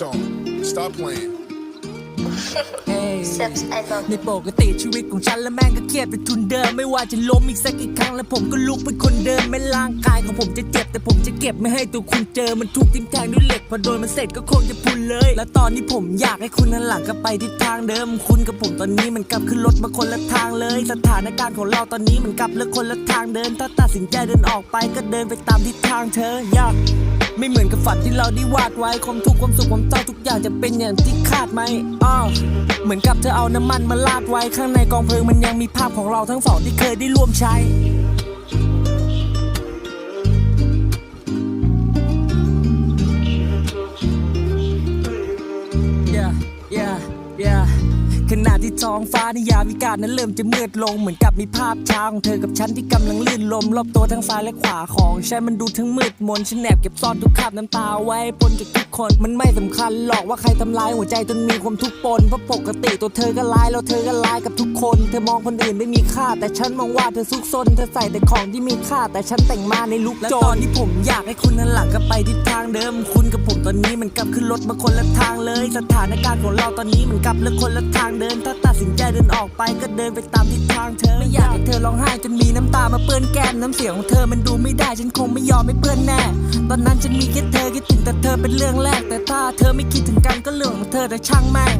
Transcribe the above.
tone. Stop playing. เอ้ย Steps I love ในปกติชีวิตของฉันและแม่งก็เครียดเป็นทุนเดิม ไม่ว่าจะล้มอีกสักกี่ครั้งแล้วผมก็ลุกเป็นคนเดิมแม้ร่างกายของผมจะเจ็บ แต่ผมจะเก็บไม่ให้ตัวคุณเจอมันทุกทิ่มแทงด้วยเหล็กพอโดนมันเสร็จก็คงจะพุนเลย แล้วตอนนี้ผมอยากให้คุณหันหลังกลับไปทิศทางเดิม คุณกับผมตอนนี้มันกลับขึ้นรถมาคนละทางเลย สถานการณ์ของเราตอนนี้มันกลับเลือกคนละทางเดิน ถ้าตัดสินใจเดินออกไปก็เดินไปตามทิศทางเธออยาก ไม่เหมือนกับฝันที่เราได้วาดไว้ ความทุกข์ความสุขความเศร้าทุกอย่างจะเป็นอย่างที่คาดไหมอ้าวเหมือนกับเธอเอาน้ำมันมาลาดไว้ ข้างในกองเพลิงมันยังมีภาพของเราทั้งสองที่เคยได้ร่วมใช้ขณะ ที่ท้องฟ้าในยามวิกาศนั้นเริ่มจะมืดลงเหมือนกับมีภาพช้าของเธอกับฉันที่กำลังลื่นลมรอบตัวทั้งซ้ายและขวาของฉันมันดูทั้งมืดมนฉันแอบเก็บซ่อนทุกคราบน้ำตาไว้ปนจากทุกคนมันไม่สำคัญหรอกว่าใครทำร้ายหัวใจจนมีความทุกข์ปนเพราะปกติตัวเธอก็ร้ายแล้วเธอก็ร้ายกับทุกคน เธอมองคนอื่นไม่มีค่า แต่ฉันมองว่าเธอซุกซนเธอใส่แต่ของที่มีค่า แต่ฉันแต่งมาในลุคจรและตอนนี้ผมอยากให้คุณหันหลังกลับไปทิศทางเดิม คุณกับผมตอนนี้มันกลับขึ้นรถมาคนละทางเลย สถานการณ์ของเราตอนนี้มันกลับเลือกคนละทางเดินถ้าตัดสินใจเดินออกไปก็เดินไปตามทิศทางเธอ ไม่อยากให้เธอร้องไห้จนมีน้ำตามาเปื้อนแก้มน้ำเสียงของเธอมันดูไม่ได้ฉันคงไม่ยอมไม่เปื้อนแน่ ตอนนั้นฉันมีแค่เธอคิดถึงแต่เธอเป็นเรื่องแรก แต่ถ้าเธอไม่คิดถึงกันก็เรื่องของเธอแต่ช่างแม่ง